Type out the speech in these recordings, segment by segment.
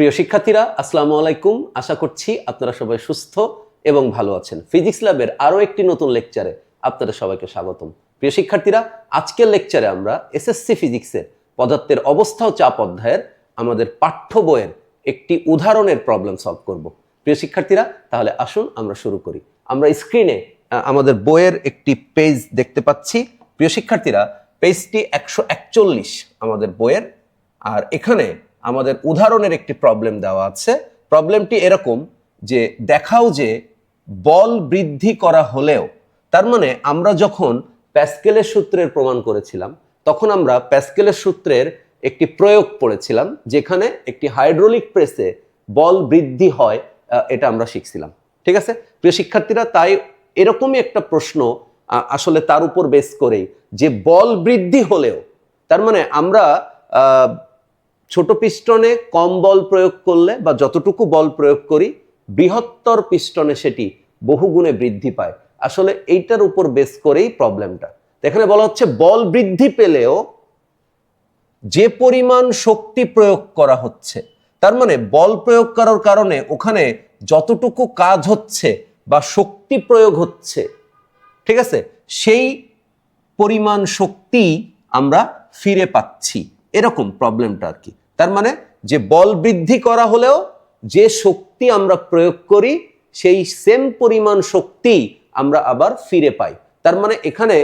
প্রিয় শিক্ষার্থীরা, আসসালামু আলাইকুম। আশা করছি আপনারা সবাই সুস্থ এবং ভালো আছেন। ফিজিক্স ল্যাবের আরও একটি নতুন লেকচারে আপনাদের সবাইকে স্বাগতম। প্রিয় শিক্ষার্থীরা, আজকের লেকচারে আমরা এসএসসি ফিজিক্সের পদার্থের অবস্থা ও চাপ অধ্যায়ের আমাদের পাঠ্য বইয়ের একটি উদাহরণের প্রবলেম সলভ করব। প্রিয় শিক্ষার্থীরা, তাহলে আসুন আমরা শুরু করি। আমরা স্ক্রিনে আমাদের বইয়ের একটি পেজ দেখতে পাচ্ছি। প্রিয় শিক্ষার্থীরা পেজটি একশো একচল্লিশ আমাদের বইয়ের। আর এখানে আমাদের উদাহরণের একটি প্রবলেম দেওয়া আছে। প্রবলেমটি এরকম যে দেখাও যে বল বৃদ্ধি করা হলেও, তার মানে আমরা যখন প্যাসকেলের সূত্রের প্রমাণ করেছিলাম, তখন আমরা প্যাসকেলের সূত্রের একটি প্রয়োগ পড়েছিলাম, যেখানে একটি হাইড্রোলিক প্রেসে বল বৃদ্ধি হয় এটা আমরা শিখছিলাম। ঠিক আছে? প্রিয় শিক্ষার্থীরা, তাই এরকমই একটা প্রশ্ন আসলে তার উপর বেস করেই যে বল বৃদ্ধি হলেও, তার মানে আমরা ছোট পিস্টনে কম বল প্রয়োগ করলে বা যতটুকু বল প্রয়োগ করি, বৃহত্তর পিস্টনে সেটি বহুগুণে বৃদ্ধি পায়। আসলে এইটার উপর বেস করেই প্রবলেমটা। এখানে বলা হচ্ছে বল বৃদ্ধি পেলেও যে পরিমাণ শক্তি প্রয়োগ করা হচ্ছে, তার মানে বল প্রয়োগ করার কারণে ওখানে যতটুকু কাজ হচ্ছে বা শক্তি প্রয়োগ হচ্ছে, ঠিক আছে? সেই পরিমাণ শক্তি আমরা ফিরে পাচ্ছি। এরকম প্রবলেমটা আর কি। তার মানে যে বল বৃদ্ধি করা হলেও যে শক্তি আমরা প্রয়োগ করি, সেই সেম পরিমাণ শক্তি আমরা আবার ফিরে পাই। তার মানে এখানে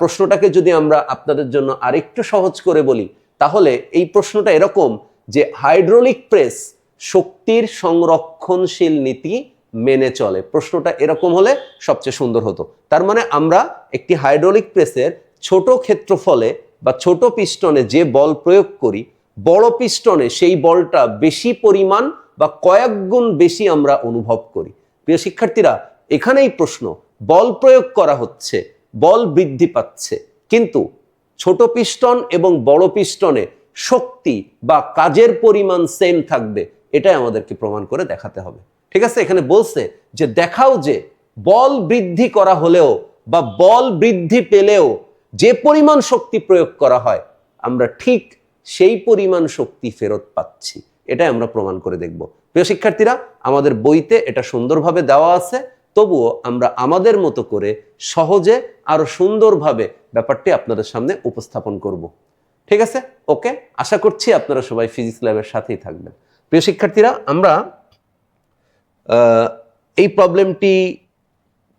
প্রশ্নটাকে যদি আমরা আপনাদের জন্য আরেকটু সহজ করে বলি, তাহলে এই প্রশ্নটা এরকম যে হাইড্রোলিক প্রেস শক্তির সংরক্ষণশীল নীতি মেনে চলে। প্রশ্নটা এরকম হলে সবচেয়ে সুন্দর হতো। তার মানে আমরা একটি হাইড্রোলিক প্রেসের ছোট ক্ষেত্রফলে বা ছোট পিস্টনে যে বল প্রয়োগ করি বড় পিস্টনে সেই বলটা বেশি পরিমাণ বা কয়েক গুণ বেশি আমরা অনুভব করি। প্রিয় শিক্ষার্থীরা, এখানেই প্রশ্ন, বল প্রয়োগ করা হচ্ছে, বল বৃদ্ধি পাচ্ছে, কিন্তু ছোট পিস্টন এবং বড় পিস্টনে শক্তি বা কাজের পরিমাণ সেম থাকবে, এটাই আমাদেরকে প্রমাণ করে দেখাতে হবে। ঠিক আছে? এখানে বলছে যে দেখাও যে বল বৃদ্ধি করা হলেও বা বল বৃদ্ধি পেলেও যে পরিমাণ শক্তি প্রয়োগ করা হয়, আমরা ঠিক সেই পরিমাণ শক্তি ফেরত পাচ্ছি। এটাই আমরা প্রমাণ করে দেখব। প্রিয় শিক্ষার্থীরা, আমাদের বইতে এটা সুন্দরভাবে দেওয়া আছে। তবুও আমরা আমাদের মতো করে সহজে আরও সুন্দরভাবে ব্যাপারটি আপনাদের সামনে উপস্থাপন করব। ঠিক আছে? ওকে? আশা করছি আপনারা সবাই ফিজিক্স ল্যাবের সাথেই থাকবেন। প্রিয় শিক্ষার্থীরা, আমরা এই প্রবলেমটি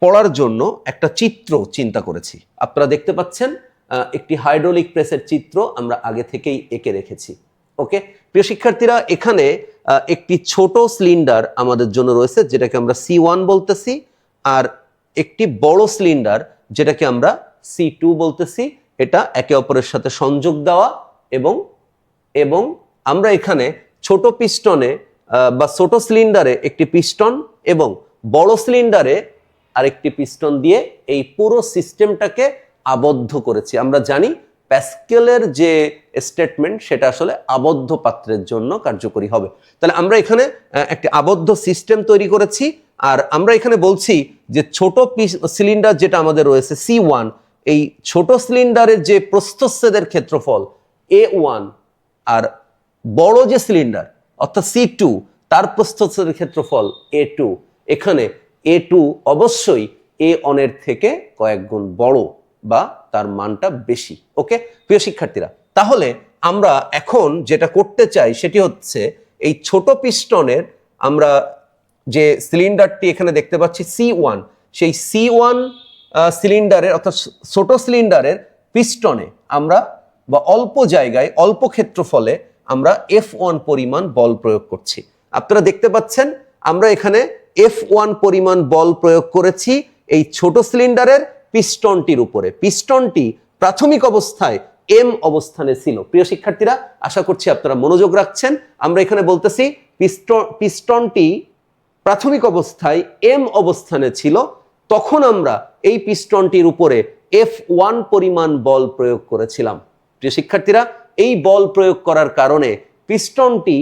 পড়ার জন্য একটা চিত্র চিন্তা করেছি। আপনারা দেখতে পাচ্ছেন একটি হাইড্রোলিক প্রেসের চিত্র আমরা আগে থেকেই এঁকে রেখেছি, ওকে? প্রিয় শিক্ষার্থীরা, এখানে একটি ছোট সিলিন্ডার আমাদের জন্য রয়েছে, যেটাকে আমরা সি ওয়ান বলতেছি, আর একটি বড় সিলিন্ডার যেটাকে আমরা সি টু বলতেছি, এটা একে অপরের সাথে সংযোগ দেওয়া এবং এবং আমরা এখানে ছোট পিস্টনে বা ছোট সিলিন্ডারে একটি পিস্টন এবং বড় সিলিন্ডারে আরেকটি পিস্টন দিয়ে এই পুরো সিস্টেমটাকে আবদ্ধ করেছি। আমরা জানি প্যাসকেলের যে স্টেটমেন্ট সেটা আসলে আবদ্ধ পাত্রের জন্য কার্যকরী হবে। তাহলে আমরা এখানে একটি আবদ্ধ সিস্টেম তৈরি করেছি, আর আমরা এখানে বলছি যে ছোট সিলিন্ডার যেটা আমাদের রয়েছে সি ওয়ান এই ছোট সিলিন্ডারের যে প্রস্থচ্ছেদের ক্ষেত্রফল এ ওয়ান আর বড় যে সিলিন্ডার অর্থাৎ সি টু তার প্রস্থচ্ছেদের ক্ষেত্রফল এ টু এখানে এ টু অবশ্যই এ অনের থেকে কয়েক গুণ বড়। বা তার মানটা বেশি, ওকে? প্রিয় শিক্ষার্থীরা, তাহলে আমরা এখন যেটা করতে চাই সেটি হচ্ছে এই ছোট পিস্টনের আমরা যে সিলিন্ডারটি এখানে দেখতে পাচ্ছি সি ওয়ান সেই সি ওয়ান সিলিন্ডারের অর্থাৎ ছোট সিলিন্ডারের পিস্টনে আমরা বা অল্প জায়গায়, অল্প ক্ষেত্রফলে আমরা এফ ওয়ান পরিমাণ বল প্রয়োগ করছি। আপনারা দেখতে পাচ্ছেন, আমরা এখানে এফ ওয়ান পরিমাণ বল প্রয়োগ করেছি এই ছোট সিলিন্ডারের পিস্টনটির উপরে। পিস্টনটি প্রাথমিক অবস্থায় এম অবস্থানে ছিল। প্রিয় শিক্ষার্থীরা, আশা করছি আপনারা মনোযোগ রাখছেন। আমরা এখানে বলতেছি পিস্টন পিস্টনটি প্রাথমিক অবস্থায় এম অবস্থানে ছিল। তখন আমরা এই পিস্টনটির উপরে এফ ওয়ান পরিমাণ বল প্রয়োগ করেছিলাম। প্রিয় শিক্ষার্থীরা, এই বল প্রয়োগ করার কারণে পিস্টনটি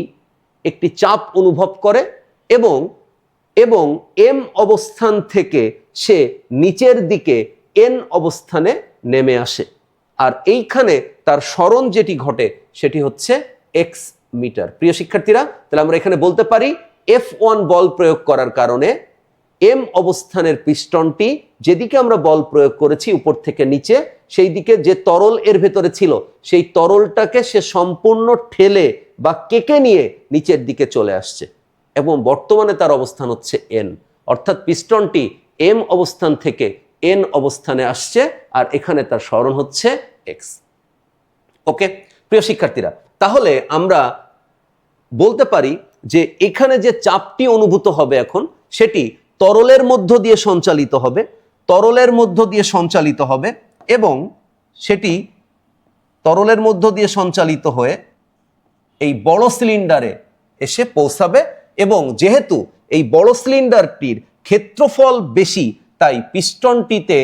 একটি চাপ অনুভব করে এবং এবং এম অবস্থান থেকে সে নিচের দিকে এন অবস্থানে নেমে আসে। আর এইখানে তার স্মরণ যেটি ঘটে সেটি হচ্ছে এক্স মিটার। প্রিয় শিক্ষার্থীরা, তাহলে আমরা এখানে বলতে পারি এফ ওয়ান বল প্রয়োগ করার কারণে এম অবস্থানের পিস্টনটি যেদিকে আমরা বল প্রয়োগ করেছি উপর থেকে নিচে সেই দিকে যে তরল এর ভেতরে ছিল, সেই তরলটাকে সে সম্পূর্ণ ঠেলে বা কেকে নিয়ে নিচের দিকে চলে আসছে। এবং বর্তমানে তার অবস্থান হচ্ছে এন অর্থাৎ পিস্টনটি এম অবস্থান থেকে এন অবস্থানে আসছে আর এখানে তার স্মরণ হচ্ছে এক্স ওকে? প্রিয় শিক্ষার্থীরা, তাহলে আমরা বলতে পারি যে এখানে যে চাপটি অনুভূত হবে এখন, সেটি তরলের মধ্য দিয়ে সঞ্চালিত হবে, তরলের মধ্য দিয়ে সঞ্চালিত হবে এবং সেটি তরলের মধ্য দিয়ে সঞ্চালিত হয়ে এই বড় সিলিন্ডারে এসে পৌঁছাবে এবং যেহেতু এই বড় সিলিন্ডারটির ক্ষেত্রফল বেশি তাই পিস্টনটিতে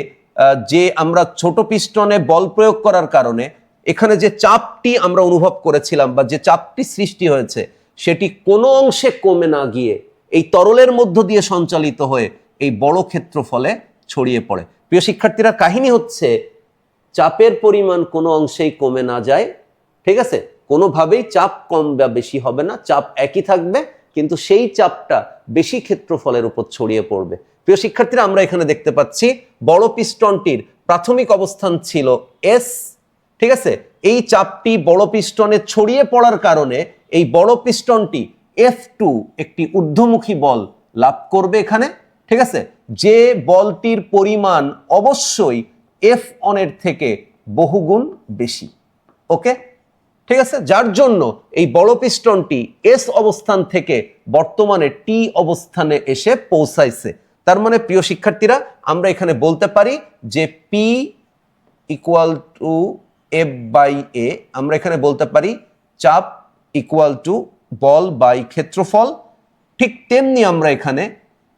যে আমরা ছোট পিস্টনে বল প্রয়োগ করার কারণে, এখানে যে চাপটি আমরা অনুভব করেছিলাম বা যে চাপটি সৃষ্টি হয়েছে, সেটি কোনো অংশে কমে না গিয়ে এই তরলের মধ্য দিয়ে সঞ্চালিত হয়ে এই বড় ক্ষেত্রফলে ছড়িয়ে পড়ে। প্রিয় শিক্ষার্থীরা, কাহিনী হচ্ছে চাপের পরিমাণ কোনো অংশেই কমে না যায়, ঠিক আছে? কোনোভাবেই চাপ কম বা বেশি হবে না, চাপ একই থাকবে, কিন্তু সেই চাপটা বেশি ক্ষেত্রফলের উপর ছড়িয়ে পড়বে। প্রিয় শিক্ষার্থীরা, আমরা এখানে দেখতে পাচ্ছি বড় পিস্টনটির প্রাথমিক অবস্থান ছিল এস ঠিক আছে? এই চাপটি বড় পিস্টনে ছড়িয়ে পড়ার কারণে এই বড় পিস্টনটি এফ টু একটি ঊর্ধ্বমুখী বল লাভ করবে এখানে, ঠিক আছে? যে বলটির পরিমাণ অবশ্যই এফ অনের থেকে বহুগুণ বেশি, ওকে? ঠিক আছে? যার জন্য এই বড় পিস্টনটি এস অবস্থান থেকে বর্তমানে টি অবস্থানে এসে পৌঁছাইছে। তার মানে প্রিয় শিক্ষার্থীরা, আমরা এখানে বলতে পারি যে P equal to F by A আমরা এখানে বলতে পারি চাপ ইকুয়াল টু বল বাই ক্ষেত্রফল। ঠিক তেমনি আমরা এখানে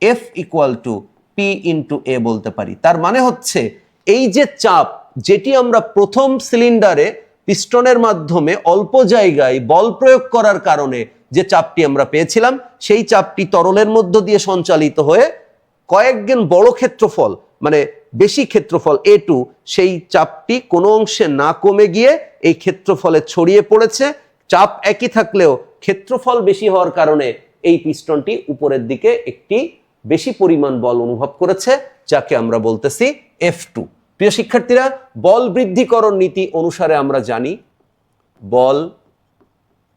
F equal to P into A বলতে পারি। তার মানে হচ্ছে এই যে চাপ, যেটি আমরা প্রথম সিলিন্ডারে পিস্টনের মাধ্যমে অল্প জায়গায় বল প্রয়োগ করার কারণে যে চাপটি আমরা পেয়েছিলাম, সেই চাপটি তরলের মধ্য দিয়ে সঞ্চালিত হয়ে কয়েকগুণ বড় ক্ষেত্রফল মানে বেশি ক্ষেত্রফল এ টু সেই চাপটি কোনো অংশে না কমে গিয়ে এই ক্ষেত্রফলে ছড়িয়ে পড়েছে। চাপ একই থাকলেও ক্ষেত্রফল বেশি হওয়ার কারণে এই পিস্টনটি উপরের দিকে একটি বেশি পরিমাণ বল অনুভব করেছে, যাকে আমরা বলতেছি এফ টু প্রিয় শিক্ষার্থীরা, বল বৃদ্ধিকরণ নীতি অনুসারে আমরা জানি বল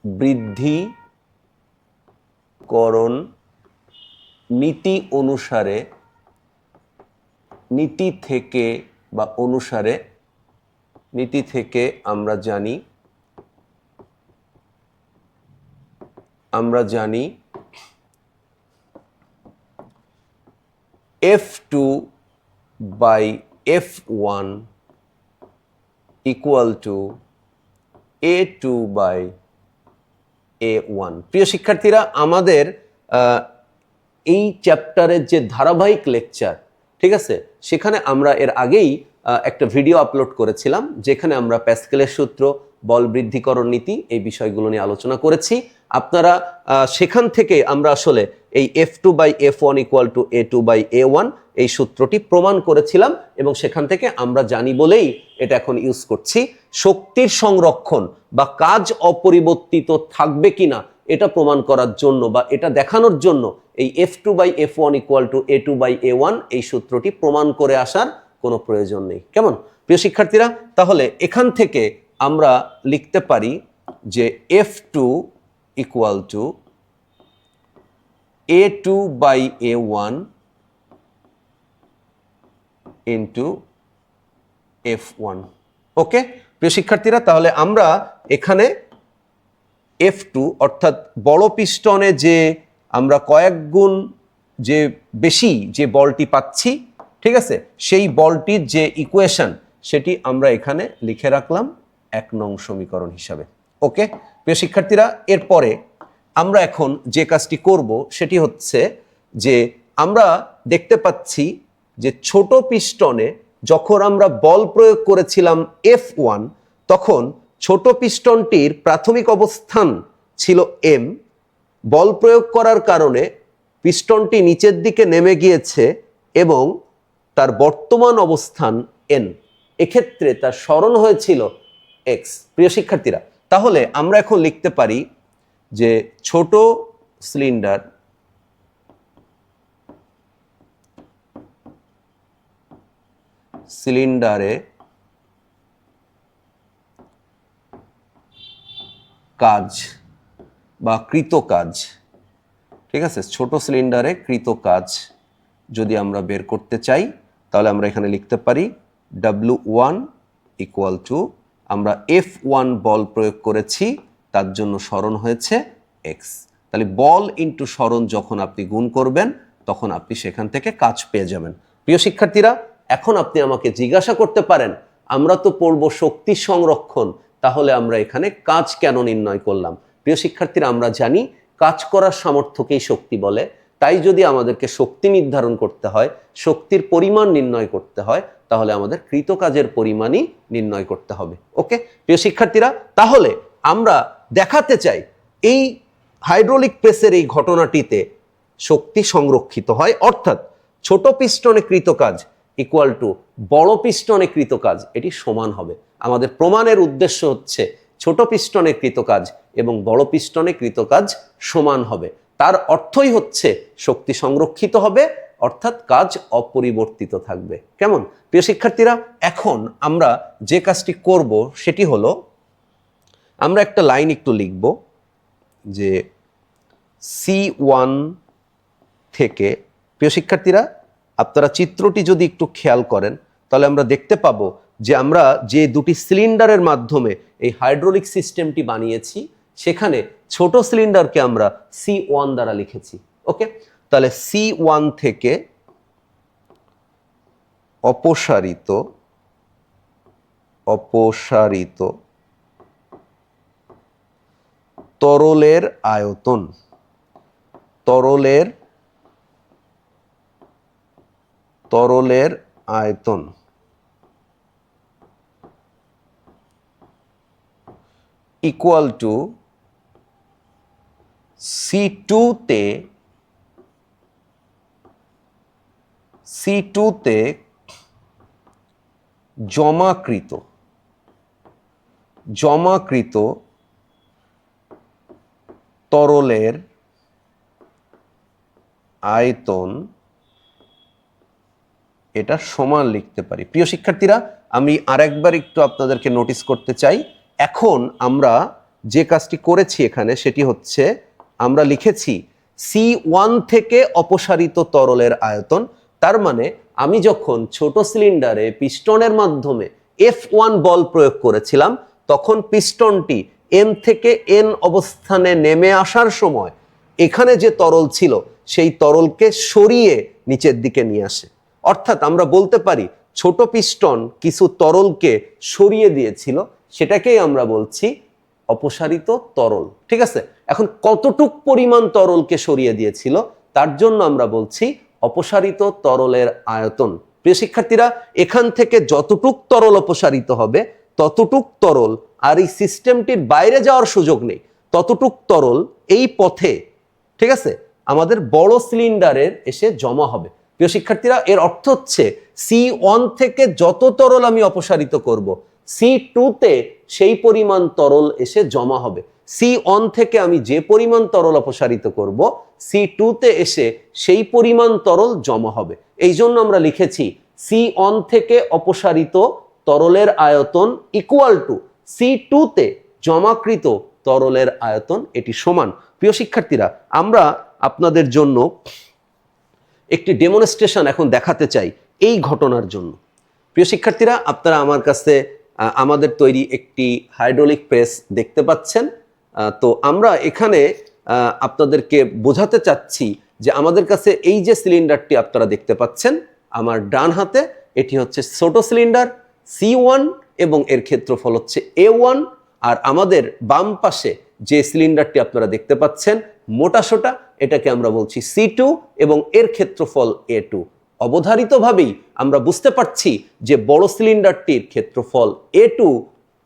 বৃদ্ধিকরণ নীতি অনুসারে, নীতি থেকে বা অনুসারে, নীতি থেকে আমরা জানি আমরা জানি F two by F one equal to A two by A one প্রিয় শিক্ষার্থীরা, আমাদের এই চ্যাপ্টারের যে ধারাবাহিক লেকচার ঠিক আছে? সেখানে আমরা এর আগেই একটা ভিডিও আপলোড করেছিলাম, যেখানে আমরা প্যাসকেলের সূত্র, বল বৃদ্ধিকরণ নীতি এই বিষয়গুলো নিয়ে আলোচনা করেছি। আপনারা সেখান থেকে আমরা আসলে এই F two by F one equal to A two by A one এই সূত্রটি প্রমাণ করেছিলাম এবং সেখান থেকে আমরা জানি বলেই এটা এখন ইউজ করছি। শক্তির সংরক্ষণ বা কাজ অপরিবর্তিত থাকবে কিনা এটা প্রমাণ করার জন্য বা এটা দেখানোর জন্য এই F two by F one equal to A two by A one এই সূত্রটি প্রমাণ করে আসার কোনো প্রয়োজন নেই। কেমন? প্রিয় শিক্ষার্থীরা, তাহলে এখান থেকে আমরা লিখতে পারি যে F two equal to A two by A one into F one okay প্রিয় শিক্ষার্থীরা, তাহলে আমরা এখানে এফ টু অর্থাৎ বড় পিস্টনে যে আমরা কয়েক গুণ যে বেশি যে বলটি পাচ্ছি, ঠিক আছে? সেই বলটির যে ইকুয়েশন সেটি আমরা এখানে লিখে রাখলাম এক নং সমীকরণ হিসাবে। ওকে প্রিয় শিক্ষার্থীরা, এরপরে আমরা এখন যে কাজটি করব, সেটি হচ্ছে যে আমরা দেখতে পাচ্ছি যে ছোট পিস্টনে যখন আমরা বল প্রয়োগ করেছিলাম এফ ওয়ান তখন ছোট পিস্টনটির প্রাথমিক অবস্থান ছিল এম বল প্রয়োগ করার কারণে পিস্টনটি নিচের দিকে নেমে গিয়েছে এবং তার বর্তমান অবস্থান এন এক্ষেত্রে তার স্মরণ হয়েছিল এক্স প্রিয় শিক্ষার্থীরা, তাহলে আমরা এখন লিখতে পারি যে ছোট সিলিন্ডার সিলিন্ডারে কাজ বা কৃত কাজ ঠিক আছে? ছোট সিলিন্ডারে কৃত কাজ যদি আমরা বের করতে চাই, তাহলে আমরা এখানে লিখতে পারি ডাব্লু ওয়ান ইকুয়াল টু আমরা এফ ওয়ান বল প্রয়োগ করেছি, তার জন্য স্মরণ হয়েছে এক্স তাহলে বল ইন্টু স্মরণ যখন আপনি গুণ করবেন, তখন আপনি সেখান থেকে কাজ পেয়ে যাবেন। প্রিয় শিক্ষার্থীরা, এখন আপনি আমাকে জিজ্ঞাসা করতে পারেন, আমরা তো পড়ব শক্তি সংরক্ষণ তাহলে আমরা এখানে কাজ কেন নির্ণয় করলাম? প্রিয় শিক্ষার্থীরা, আমরা জানি কাজ করার সামর্থ্যকেই শক্তি বলে। তাই যদি আমাদেরকে শক্তি নির্ধারণ করতে হয়, শক্তির পরিমাণ নির্ণয় করতে হয়, তাহলে আমাদের কৃতকাজের পরিমাণই নির্ণয় করতে হবে। ওকে? প্রিয় শিক্ষার্থীরা, তাহলে আমরা দেখাতে চাই, এই হাইড্রোলিক প্রেসের এই ঘটনাটিতে শক্তি সংরক্ষিত হয়, অর্থাৎ ছোট পিস্টনে কৃত কাজ। ইকুয়াল টু বড় পিস্টনে কৃত কাজ, এটি সমান হবে। আমাদের প্রমাণের উদ্দেশ্য হচ্ছে ছোট পিস্টনে কৃত কাজ এবং বড় পিস্টনে কৃত কাজ সমান হবে। তার অর্থই হচ্ছে শক্তি সংরক্ষিত হবে, অর্থাৎ কাজ অপরিবর্তিত থাকবে। কেমন? প্রিয় শিক্ষার্থীরা, এখন আমরা যে কাজটি করব সেটি হলো, আমরা একটা লাইন একটু লিখব যে সি ওয়ান থেকে, প্রিয় শিক্ষার্থীরা আপনারা চিত্রটি যদি একটু খেয়াল করেন, তাহলে আমরা দেখতে পাবো যে আমরা যে দুটি সিলিন্ডারের মাধ্যমে এই হাইড্রোলিক সিস্টেমটি বানিয়েছি, সেখানে ছোট সিলিন্ডারকে আমরা সি ওয়ান দ্বারা লিখেছি, ওকে? তাহলে সি ওয়ান থেকে অপসারিত অপসারিত তরলের আয়তন, তরলের তরলের আয়তন। ইকুয়াল টু সি টুতে সি টুতে জমাকৃত জমাকৃত তরলের আয়তন এটা সমান লিখতে পারি। প্রিয় শিক্ষার্থীরা, আমি আরেকবার একটু আপনাদেরকে নোটিস করতে চাই। এখন আমরা যে কাজটি করেছি এখানে সেটি হচ্ছে, আমরা লিখেছি সি ওয়ান থেকে অপসারিত তরলের আয়তন। তার মানে আমি যখন ছোট সিলিন্ডারে পিস্টনের মাধ্যমে এফ ওয়ান বল প্রয়োগ করেছিলাম, তখন পিস্টনটি এন থেকে এন অবস্থানে নেমে আসার সময় এখানে যে তরল ছিল, সেই তরলকে সরিয়ে নিচের দিকে নিয়ে আসে। অর্থাৎ আমরা বলতে পারি ছোট পিস্টন কিছু তরলকে সরিয়ে দিয়েছিল, সেটাকেই আমরা বলছি অপসারিত তরল। ঠিক আছে? এখন কতটুক পরিমাণ তরলকে সরিয়ে দিয়েছিল, তার জন্য আমরা বলছি অপসারিত তরলের আয়তন। প্রিয় শিক্ষার্থীরা, এখান থেকে যতটুক তরল অপসারিত হবে, ততটুক তরল আর এই সিস্টেমটির বাইরে যাওয়ার সুযোগ নেই। ততটুক তরল এই পথে, ঠিক আছে? আমাদের বড় সিলিন্ডারের এসে জমা হবে। প্রিয় শিক্ষার্থীরা, এর অর্থ হচ্ছে সি ওয়ান থেকে যত তরল আমি অপসারিত করব সি টুতে সেই পরিমাণ তরল এসে জমা হবে। সি অন থেকে আমি যে পরিমাণ তরল অপসারিত করব সি টুতে এসে সেই পরিমাণ তরল জমা হবে। এই জন্য আমরা লিখেছি সি ওয়ান থেকে অপসারিত তরলের আয়তন ইকুয়াল টু সি টুতে জমাকৃত তরলের আয়তন এটি সমান। প্রিয় শিক্ষার্থীরা, আমরা আপনাদের জন্য একটি ডেমনস্ট্রেশন এখন দেখাতে চাই এই ঘটনার জন্য। প্রিয় শিক্ষার্থীরা, আপনারা আমার কাছে আমাদের তৈরি একটি হাইড্রোলিক প্রেস দেখতে পাচ্ছেন। তো আমরা এখানে আপনাদেরকে বোঝাতে চাচ্ছি যে আমাদের কাছে এই যে সিলিন্ডারটি আপনারা দেখতে পাচ্ছেন, আমার ডান হাতে, এটি হচ্ছে ছোট সিলিন্ডার সি ওয়ান এবং এর ক্ষেত্রফল হচ্ছে এ ওয়ান আর আমাদের বাম পাশে যে সিলিন্ডারটি আপনারা দেখতে পাচ্ছেন মোটা সোটা, এটাকে আমরা বলছি সি টু এবং এর ক্ষেত্রফল এ টু অবধারিতভাবেই আমরা বুঝতে পারছি যে বড় সিলিন্ডারটির ক্ষেত্রফল এ টু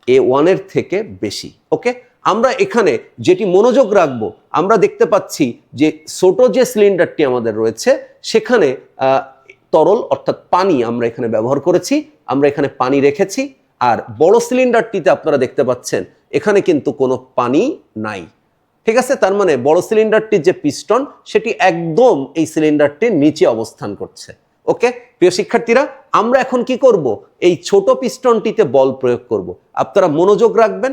এ ওয়ানের থেকে বেশি, ওকে? আমরা এখানে যেটি মনোযোগ রাখব, আমরা দেখতে পাচ্ছি যে ছোট যে সিলিন্ডারটি আমাদের রয়েছে, সেখানে তরল অর্থাৎ পানি আমরা এখানে ব্যবহার করেছি, আমরা এখানে পানি রেখেছি, আর বড় সিলিন্ডারটিতে আপনারা দেখতে পাচ্ছেন, এখানে কিন্তু কোনো পানি নাই। ঠিক আছে? তার মানে বড় সিলিন্ডারটির যে পিস্টন, সেটি একদম এই সিলিন্ডারটির নিচে অবস্থান করছে। ওকে? প্রিয় শিক্ষার্থীরা, আমরা এখন কি করব? এই ছোট পিস্টনটিতে বল প্রয়োগ করব। আপনারা মনোযোগ রাখবেন,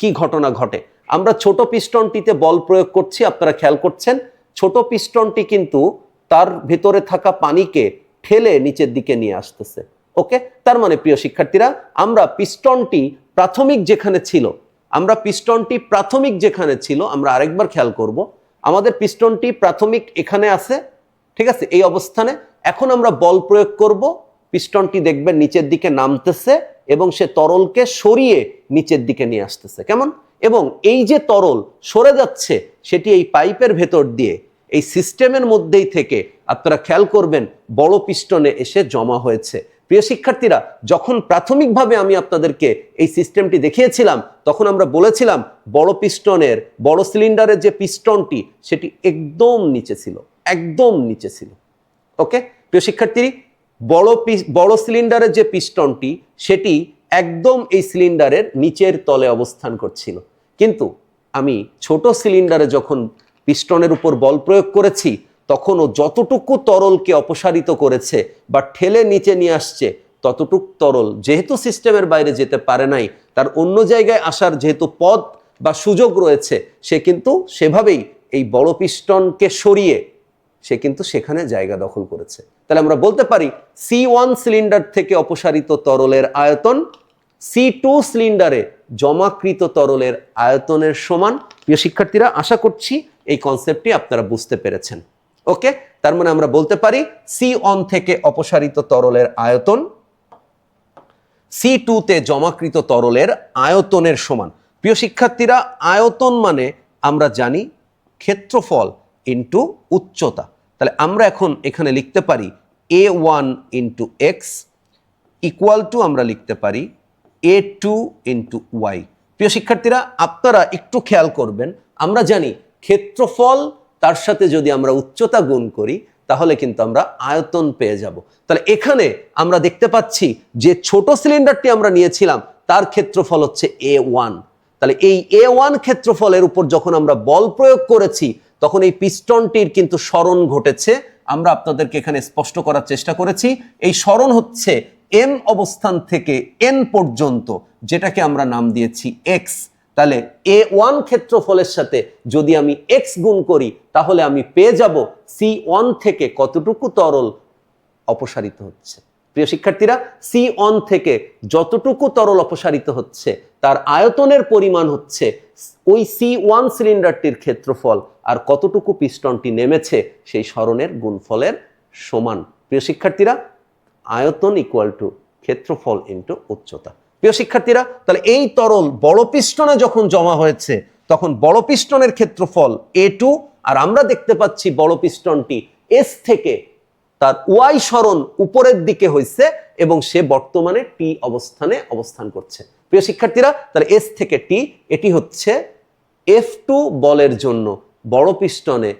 কি ঘটনা ঘটে? আমরা ছোট পিস্টনটিতে বল প্রয়োগ করছি, আপনারা খেয়াল করছেন? ছোট পিস্টনটি কিন্তু তার ভেতরে থাকা পানিকে ঠেলে নিচের দিকে নিয়ে আসতেছে। ওকে? তার মানে প্রিয় শিক্ষার্থীরা, আমরা পিস্টনটি প্রাথমিক যেখানে ছিল আমরা পিস্টনটি প্রাথমিক যেখানে ছিল, আমরা আরেকবার খেয়াল করব, আমাদের পিস্টনটি প্রাথমিক এখানে আছে, ঠিক আছে, এই অবস্থানে। এখন আমরা বল প্রয়োগ করব, পিস্টনটি দেখবেন নিচের দিকে নামতেছে এবং সে তরলকে সরিয়ে নিচের দিকে নিয়ে আসতেছে, কেমন? এবং এই যে তরল সরে যাচ্ছে, সেটি এই পাইপের ভেতর দিয়ে, এই সিস্টেমের মধ্যেই থেকে আপনারা খেয়াল করবেন বড় পিস্টনে এসে জমা হয়েছে। প্রিয় শিক্ষার্থীরা, যখন প্রাথমিকভাবে আমি আপনাদেরকে এই সিস্টেমটি দেখিয়েছিলাম, তখন আমরা বলেছিলাম বড় পিস্টনের, বড় সিলিন্ডারের যে পিস্টনটি, সেটি একদম নিচে ছিল, একদম নিচে ছিল। ওকে? প্রিয় শিক্ষার্থী বড় বড় সিলিন্ডারের যে পিস্টনটি, সেটি একদম এই সিলিন্ডারের নিচের তলে অবস্থান করছিল। কিন্তু আমি ছোট সিলিন্ডারে যখন পিস্টনের উপর বল প্রয়োগ করেছি তখন ও যতটুকু তরলকে অপসারিত করেছে বা ঠেলে নিচে নিয়ে আসছে, ততটুক তরল যেহেতু সিস্টেমের বাইরে যেতে পারে নাই, তার অন্য জায়গায় আসার যেহেতু পথ বা সুযোগ রয়েছে, সে কিন্তু সেভাবেই এই বড় পিস্টনকে সরিয়ে সে কিন্তু সেখানে জায়গা দখল করেছে। তাহলে আমরা বলতে পারি, সি ওয়ান সিলিন্ডার থেকে অপসারিত তরলের আয়তন, সি টু সিলিন্ডারে জমাকৃত তরলের আয়তনের সমান। প্রিয় শিক্ষার্থীরা, আশা করছি এই কনসেপ্টটি আপনারা বুঝতে পেরেছেন। ওকে তার মানে আমরা বলতে পারি সি অন থেকে অপসারিত তরলের আয়তন সি টুতে জমাকৃত তরলের আয়তনের সমান। প্রিয় শিক্ষার্থীরা, আয়তন মানে আমরা জানি ক্ষেত্রফল ইন্টু উচ্চতা। তাহলে আমরা এখন এখানে লিখতে পারি A one into X equal to আমরা লিখতে পারি এ টু ইন্টু ওয়াই প্রিয় শিক্ষার্থীরা, আপনারা একটু খেয়াল করবেন, আমরা জানি ক্ষেত্রফল তার সাথে যদি আমরা উচ্চতা গুণ করি, তাহলে কিন্তু আমরা আয়তন পেয়ে যাব। তাহলে এখানে আমরা দেখতে পাচ্ছি যে ছোট সিলিন্ডারটি আমরা নিয়েছিলাম, তার ক্ষেত্রফল হচ্ছে এ ওয়ান তাহলে এই এ ওয়ান ক্ষেত্রফলের উপর যখন আমরা বল প্রয়োগ করেছি, তখন এই পিস্টনটির কিন্তু স্মরণ ঘটেছে। আমরা আপনাদেরকে এখানে স্পষ্ট করার চেষ্টা করেছি, এই স্মরণ হচ্ছে এম অবস্থান থেকে এন পর্যন্ত, যেটাকে আমরা নাম দিয়েছি এক্স তাহলে এ ওয়ান ক্ষেত্রফলের সাথে যদি আমি এক্স গুণ করি, তাহলে আমি পেয়ে যাব সি ওয়ান থেকে কতটুকু তরল অপসারিত হচ্ছে? প্রিয় শিক্ষার্থীরা সি অন থেকে যতটুকু তরল অপসারিত হচ্ছে, তার আয়তনের পরিমাণ হচ্ছে ওই সি ওয়ান সিলিন্ডারটির ক্ষেত্রফল আর কতটুকু পিস্টনটি নেমেছে সেই স্মরণের গুণফলের সমান। প্রিয় শিক্ষার্থীরা, আয়তন ইকুয়াল টু ক্ষেত্রফল ইন্টু উচ্চতা। প্রিয় শিক্ষার্থীরা, তাহলে এই তরল বড় পিস্টনে যখন জমা হয়েছে, তখন বড় পিস্টনের ক্ষেত্রফল এ টু আর আমরা দেখতে পাচ্ছি বড় পিস্টনটি এস থেকে তার ওয়াই সরণ উপরের দিকে হয়েছে এবং সে বর্তমানে টি অবস্থানে অবস্থান করছে। প্রিয় শিক্ষার্থীরা, তাহলে এস থেকে টি এটি হচ্ছে এফ টু বলের জন্য বড় পিস্টনে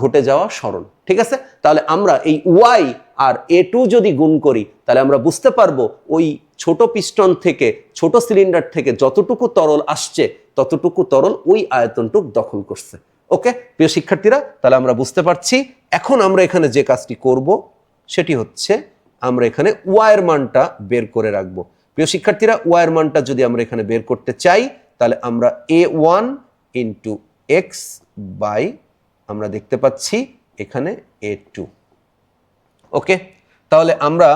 ঘটে যাওয়া সরণ। ঠিক আছে? তাহলে আমরা এই ওয়াই আর এ টু যদি গুণ করি, তাহলে আমরা বুঝতে পারব ওই ছোট পিস্টন থেকে, ছোট সিলিন্ডার থেকে যতটুকু তরল আসছে, ততটুকু তরল ওই আয়তনটুক দখল করছে। ওকে প্রিয় শিক্ষার্থীরা, তাহলে আমরা বুঝতে পারছি, এখন আমরা এখানে যে কাজটি করব, সেটি হচ্ছে আমরা এখানে ওয়াইয়ের মানটা বের করে রাখব। প্রিয় শিক্ষার্থীরা ওয়াইয়ের মানটা যদি আমরা এখানে বের করতে চাই, তাহলে আমরা A one into X by আমরা দেখতে পাচ্ছি এখানে এ টু ওকে তাহলে আমরা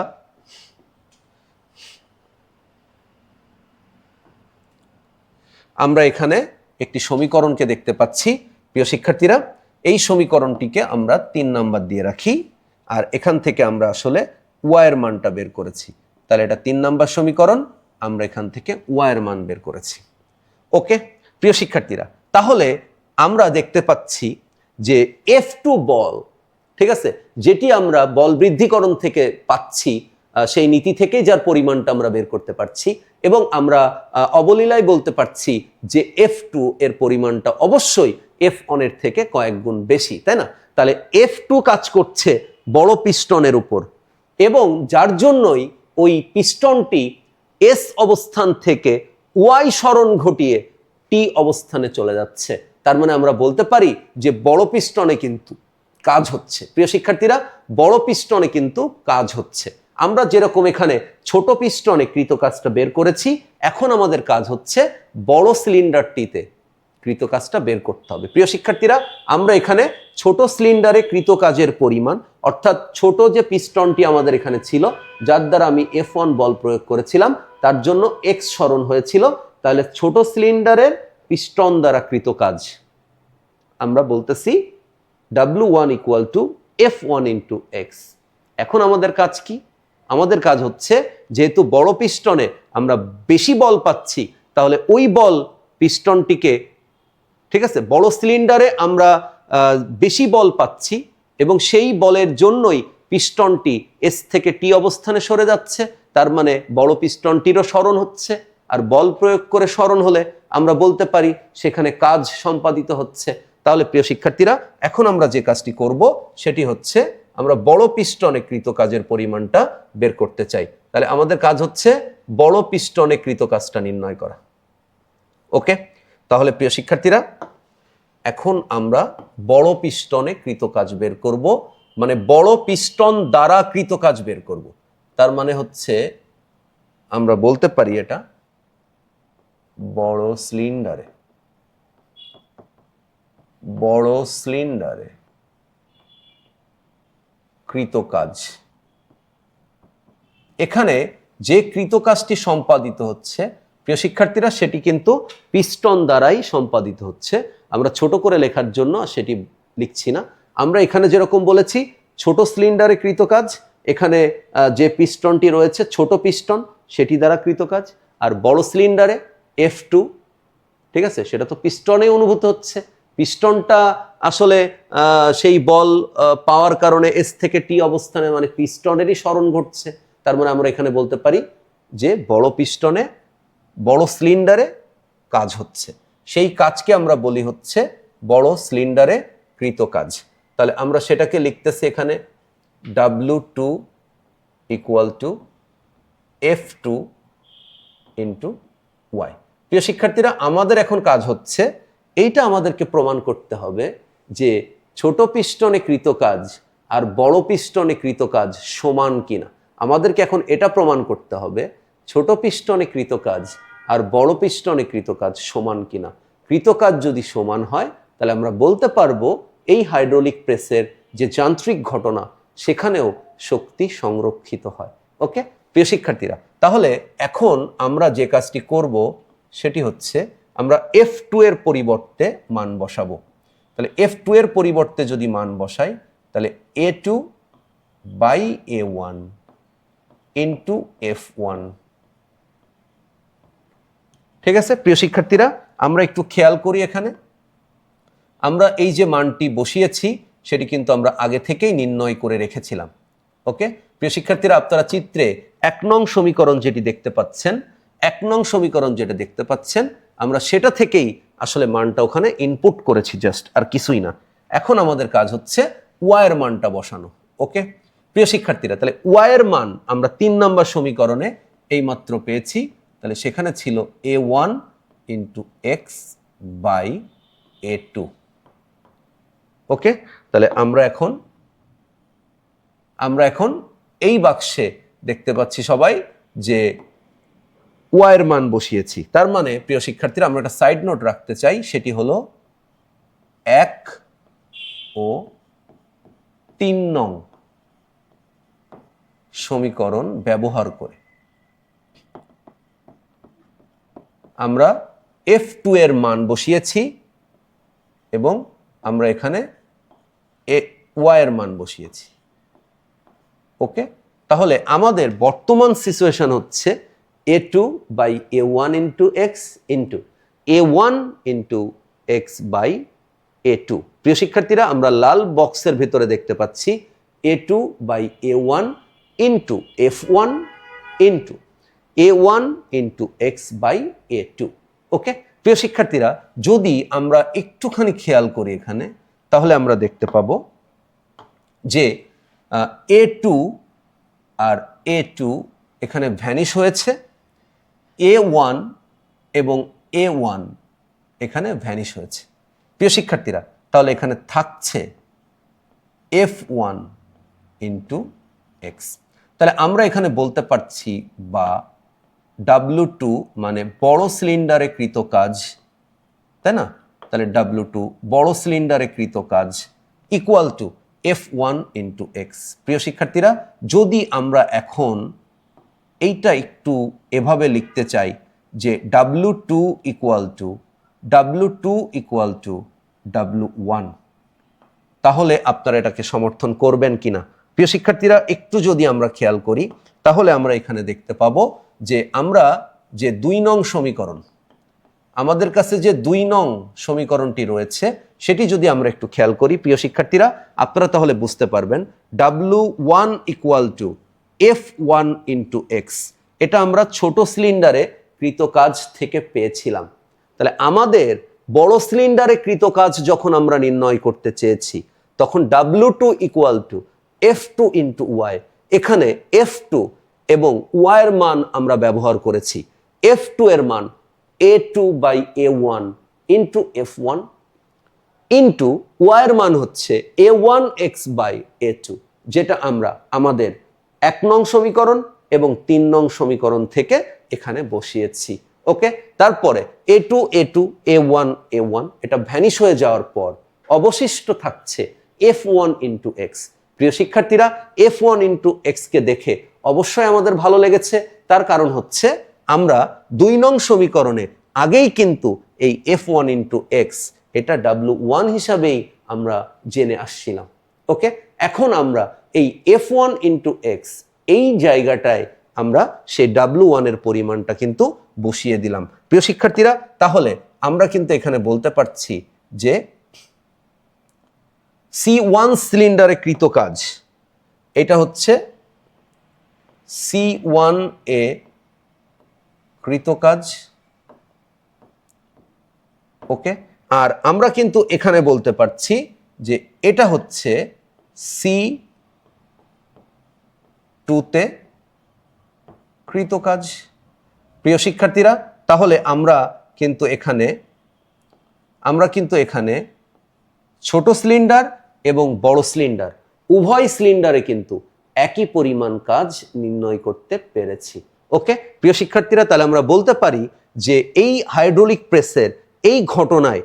আমরা এখানে একটি সমীকরণকে দেখতে পাচ্ছি। প্রিয় শিক্ষার্থীরা, এই সমীকরণটিকে আমরা তিন নাম্বার দিয়ে রাখি আর এখান থেকে আমরা আসলে ওয়াইয়ের মানটা বের করেছি। তাহলে এটা তিন নাম্বার সমীকরণ, আমরা এখান থেকে ওয়াইয়ের মান বের করেছি। ওকে প্রিয় শিক্ষার্থীরা, তাহলে আমরা দেখতে পাচ্ছি যে এফ টু বল ঠিক আছে? যেটি আমরা বল বৃদ্ধিকরণ থেকে পাচ্ছি সেই নীতি থেকেই যার পরিমাণটা আমরা বের করতে পারছি এবং আমরা অবলীলায় বলতে পারছি যে এফ টু এর পরিমাণটা অবশ্যই এফ অনের থেকে কয়েক গুণ বেশি, তাই না? তাহলে এফ টু কাজ করছে বড় পিস্টনের উপর এবং যার জন্যই ওই পিস্টনটি এস অবস্থান থেকে ওয়াই সরণ ঘটিয়ে টি অবস্থানে চলে যাচ্ছে। তার মানে আমরা বলতে পারি যে বড় পিস্টনে কিন্তু কাজ হচ্ছে। প্রিয় শিক্ষার্থীরা, বড় পিস্টনে কিন্তু কাজ হচ্ছে। আমরা যেরকম এখানে ছোট পিস্টনে কৃত কাজটা বের করেছি, এখন আমাদের কাজ হচ্ছে বড় সিলিন্ডারটিতে কৃত কাজটা বের করতে হবে। প্রিয় শিক্ষার্থীরা, আমরা এখানে ছোট সিলিন্ডারে কৃত কাজের পরিমাণ, অর্থাৎ ছোট যে পিস্টনটি আমাদের এখানে ছিল, যার দ্বারা আমি এফ ওয়ান বল প্রয়োগ করেছিলাম, তার জন্য এক্স স্মরণ হয়েছিল, তাহলে ছোট সিলিন্ডারের পিস্টন দ্বারা কৃত কাজ আমরা বলতেছি W one equal to F one into X এখন আমাদের কাজ কি? আমাদের কাজ হচ্ছে, যেহেতু বড় পিস্টনে আমরা বেশি বল পাচ্ছি, তাহলে ওই বল পিস্টনটিকে, ঠিক আছে, বড় সিলিন্ডারে আমরা বেশি বল পাচ্ছি এবং সেই বলের জন্যই পিস্টনটি এস থেকে টি অবস্থানে সরে যাচ্ছে, তার মানে বড় পিস্টনটিরও স্মরণ হচ্ছে, আর বল প্রয়োগ করে স্মরণ হলে আমরা বলতে পারি সেখানে কাজ সম্পাদিত হচ্ছে। তাহলে প্রিয় শিক্ষার্থীরা, এখন আমরা যে কাজটি করব, সেটি হচ্ছে আমরা বড় পিস্টনে কৃত কাজের পরিমাণটা বের করতে চাই। তাহলে আমাদের কাজ হচ্ছে বড় পিস্টনে কৃত কাজটা নির্ণয় করা। ওকে? তাহলে প্রিয় শিক্ষার্থীরা, এখন আমরা বড় পিস্টনে কৃত কাজ বের করব মানে বড় পিস্টন দ্বারা কৃত কাজ বের করব। তার মানে হচ্ছে, আমরা বলতে পারি এটা বড় সিলিন্ডারে। বড় সিলিন্ডারে কৃত কাজ এখানে যে কৃত কাজটি সম্পাদিত হচ্ছে, প্রিয় শিক্ষার্থীরা, সেটি কিন্তু পিস্টন দ্বারাই সম্পাদিত হচ্ছে। আমরা ছোট করে লেখার জন্য সেটি লিখছি না। আমরা এখানে যেরকম বলেছি, ছোট সিলিন্ডারে কৃত কাজ এখানে যে পিস্টনটি রয়েছে, ছোট পিস্টন, সেটি দ্বারা কৃত কাজ আর বড় সিলিন্ডারে এফ টু ঠিক আছে? সেটা তো পিস্টনে অনুভূত হচ্ছে। পিস্টনটা আসলে সেই বল পাওয়ার কারণে এস থেকে টি অবস্থানে মানে পিস্টনেরই স্মরণ ঘটছে। তার মানে আমরা এখানে বলতে পারি যে, বড় পিস্টনে বড় সিলিন্ডারে কাজ হচ্ছে। সেই কাজকে আমরা বলি হচ্ছে বড় সিলিন্ডারে কৃত কাজ। তাহলে আমরা সেটাকে লিখতেছি এখানে W two equal to F two into Y প্রিয় শিক্ষার্থীরা, আমাদের এখন কাজ হচ্ছে এইটা আমাদেরকে প্রমাণ করতে হবে যে ছোট পিস্টনে কৃত কাজ আর বড় পিস্টনে কৃত কাজ সমান কিনা। আমাদেরকে এখন এটা প্রমাণ করতে হবে, ছোট পিস্টনে কৃত কাজ আর বড় পিস্টনে কৃত কাজ সমান কিনা। কৃত কাজ যদি সমান হয়, তাহলে আমরা বলতে পারব এই হাইড্রোলিক প্রেসের যে যান্ত্রিক ঘটনা, সেখানেও শক্তি সংরক্ষিত হয়। ওকে? প্রিয় শিক্ষার্থীরা, তাহলে এখন আমরা যে কাজটি করব, সেটি হচ্ছে আমরা এফ টু এর পরিবর্তে মান বসাবো। তাহলে এফ টু এর পরিবর্তে যদি মান বসাই, তাহলে A two by A one into F one ঠিক আছে, প্রিয় শিক্ষার্থীরা, আমরা একটু খেয়াল করি এখানে। আমরা এই যে মানটি বসিয়েছি, সেটি কিন্তু আমরা আগে থেকেই নির্ণয় করে রেখেছিলাম। ওকে? প্রিয় শিক্ষার্থীরা, আপনারা চিত্রে এক নং সমীকরণ যেটি দেখতে পাচ্ছেন, এক নং সমীকরণ যেটা দেখতে পাচ্ছেন আমরা সেটা থেকেই আসলে মানটা ওখানে ইনপুট করেছি জাস্ট আর কিছুই না। এখন আমাদের কাজ হচ্ছে ওয়াইয়ের মানটা বসানো ওকে প্রিয় শিক্ষার্থীরা, তাহলে ওয়াইয়ের মান আমরা তিন নম্বর সমীকরণে এইমাত্র পেয়েছি, তাহলে সেখানে ছিল A one into X by A two okay তাহলে আমরা এখন আমরা এখন এই বাক্সে দেখতে পাচ্ছি সবাই যে ওয়াইয়ের মান বসিয়েছি। তার মানে প্রিয় শিক্ষার্থীরা, আমরা একটা সাইড নোট রাখতে চাই, সেটি হলো এক ও তিন নং সমীকরণ ব্যবহার করে। আমরা এফ টু এর মান বসিয়েছি এবং আমরা এখানে এ ওয়াই এর মান বসিয়েছি। ওকে? তাহলে আমাদের বর্তমান সিচুয়েশন হচ্ছে A two by A one into X into A one into X by A two প্রিয় শিক্ষার্থীরা, আমরা লাল বক্সের ভিতরে দেখতে পাচ্ছি A two by A one into F one into A one into X by A two okay প্রিয় শিক্ষার্থীরা, যদি আমরা একটুখানি খেয়াল করি এখানে, তাহলে আমরা দেখতে পাবো যে এ টু আর এ টু এখানে ভ্যানিশ হয়েছে। এ ওয়ান এবং এ ওয়ান এখানে ভ্যানিশ হয়েছে। প্রিয় শিক্ষার্থীরা, তাহলে এখানে থাকছে এফ ওয়ান ইন্টু এক্স তাহলে আমরা এখানে বলতে পারছি বা ডাব্লু টু মানে বড় সিলিন্ডারে কৃত কাজ, তাই না? তাহলে ডাব্লু টু বড় সিলিন্ডারে কৃত কাজ equal to F one into X প্রিয় শিক্ষার্থীরা, যদি আমরা এখন এইটা একটু এভাবে লিখতে চাই যে W two equal to W two equal to W one তাহলে আপনারা এটাকে সমর্থন করবেন কিনা? প্রিয় শিক্ষার্থীরা, একটু যদি আমরা খেয়াল করি, তাহলে আমরা এখানে দেখতে পাবো যে আমরা যে দুই নং সমীকরণ, আমাদের কাছে যে দুই নং সমীকরণটি রয়েছে, সেটি যদি আমরা একটু খেয়াল করি, প্রিয় শিক্ষার্থীরা, আপনারা তাহলে বুঝতে পারবেন W one equal to F one into X এটা আমরা ছোট সিলিন্ডারে কৃত কাজ থেকে পেয়েছিলাম। তাহলে আমাদের বড় সিলিন্ডারে কৃত কাজ যখন আমরা নির্ণয় করতে চেয়েছি, তখন W two equal to F two into Y এখানে এফ টু এবং ওয়াইয়ের মান আমরা ব্যবহার করেছি। এফ টু এর মান A two by A one into F one into ওয়াইয়ের মান হচ্ছে A one X by A two যেটা আমরা আমাদের এক নং সমীকরণ এবং তিন নং সমীকরণ থেকে এখানে বসিয়েছি, ওকে? তারপরে A two A two A one A one এটা ভ্যানিশ হয়ে যাওয়ার পর অবশিষ্ট থাকছে এফ ওয়ান ইন্টু এক্স প্রিয় শিক্ষার্থীরা এফ ওয়ান ইন্টু এক্সকে দেখে অবশ্যই আমাদের ভালো লেগেছে। তার কারণ হচ্ছে আমরা দুই নং সমীকরণে আগেই কিন্তু এই এফ ওয়ান ইন্টু এক্স এটা ডাব্লু ওয়ান হিসাবেই আমরা জেনে আসছিলাম, ওকে? এখন আমরা এই এফ ওয়ান ইন্টু এক্স এই জায়গাটায় আমরা সেই ডাব্লু ওয়ানের পরিমাণটা কিন্তু বসিয়ে দিলাম। প্রিয় শিক্ষার্থীরা, তাহলে আমরা কিন্তু এখানে বলতে পারছি যে সি ওয়ান সিলিন্ডারে কৃত কাজ এটা হচ্ছে সি ওয়ান এ কৃত কাজ ওকে? আর আমরা কিন্তু এখানে বলতে পারছি যে এটা হচ্ছে সি টুতে কৃত কাজ। প্রিয় শিক্ষার্থীরা, তাহলে আমরা কিন্তু এখানে, আমরা কিন্তু এখানে ছোট সিলিন্ডার এবং বড় সিলিন্ডার উভয় সিলিন্ডারে কিন্তু একই পরিমাণ কাজ নির্ণয় করতে পেরেছি। ওকে প্রিয় শিক্ষার্থীরা, তাহলে আমরা বলতে পারি যে এই হাইড্রোলিক প্রেসের এই ঘটনায়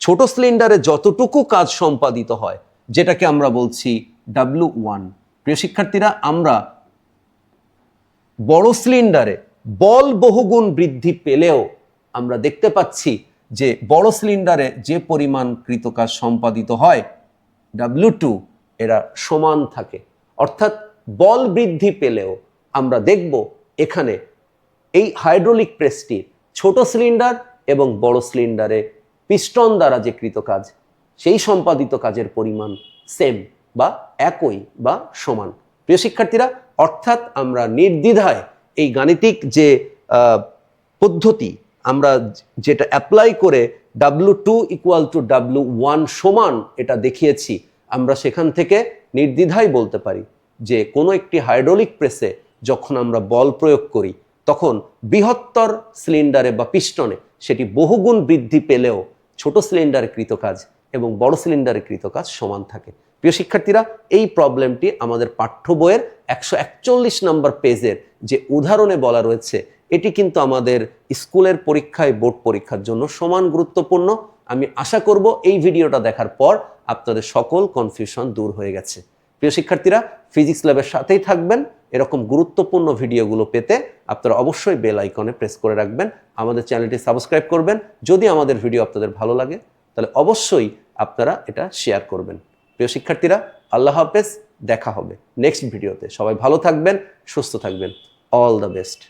ছোট সিলিন্ডারে যতটুকু কাজ সম্পাদিত হয়, যেটাকে আমরা বলছি ডাব্লু ওয়ান প্রিয় শিক্ষার্থীরা, আমরা বড় সিলিন্ডারে বল বহুগুণ বৃদ্ধি পেলেও আমরা দেখতে পাচ্ছি যে বড় সিলিন্ডারে যে পরিমাণ কৃতকাজ সম্পাদিত হয় ডাব্লু টু এরা সমান থাকে। অর্থাৎ বল বৃদ্ধি পেলেও আমরা দেখব এখানে এই হাইড্রোলিক প্রেসটির ছোট সিলিন্ডার এবং বড় সিলিন্ডারে পিস্টন দ্বারা যে কৃতকাজ, সেই সম্পাদিত কাজের পরিমাণ সেম বা একই বা সমান। প্রিয় শিক্ষার্থীরা, অর্থাৎ আমরা নির্দ্বিধায় এই গাণিতিক যে পদ্ধতি, আমরা যেটা অ্যাপ্লাই করে W two equal to W one সমান এটা দেখিয়েছি, আমরা সেখান থেকে নির্দ্বিধায় বলতে পারি যে, কোনো একটি হাইড্রোলিক প্রেসে যখন আমরা বল প্রয়োগ করি, তখন বৃহত্তর সিলিন্ডারে বা পিস্টনে সেটি বহুগুণ বৃদ্ধি পেলেও ছোট সিলিন্ডারে কৃত কাজ এবং বড় সিলিন্ডারে কৃত কাজ সমান থাকে। প্রিয় শিক্ষার্থীরা, এই প্রবলেমটি আমাদের পাঠ্য বইয়ের একশো একচল্লিশ নম্বর পেজের যে উদাহরণে বলা রয়েছে, এটি কিন্তু আমাদের স্কুলের পরীক্ষায়, বোর্ড পরীক্ষার জন্য সমান গুরুত্বপূর্ণ। আমি আশা করব এই ভিডিওটা দেখার পর আপনাদের সকল কনফিউশন দূর হয়ে গেছে। প্রিয় শিক্ষার্থীরা ফিজিক্স ল্যাবের সাথেই থাকবেন। এরকম গুরুত্বপূর্ণ ভিডিওগুলো পেতে আপনারা অবশ্যই বেল আইকনে প্রেস করে রাখবেন। আমাদের চ্যানেলটি সাবস্ক্রাইব করবেন। যদি আমাদের ভিডিও আপনাদের ভালো লাগে, তাহলে অবশ্যই আপনারা এটা শেয়ার করবেন। প্রিয় শিক্ষার্থীরা, আল্লাহ হাফেজ, দেখা হবে নেক্সট ভিডিওতে। সবাই ভালো থাকবেন, সুস্থ থাকবেন। All the best.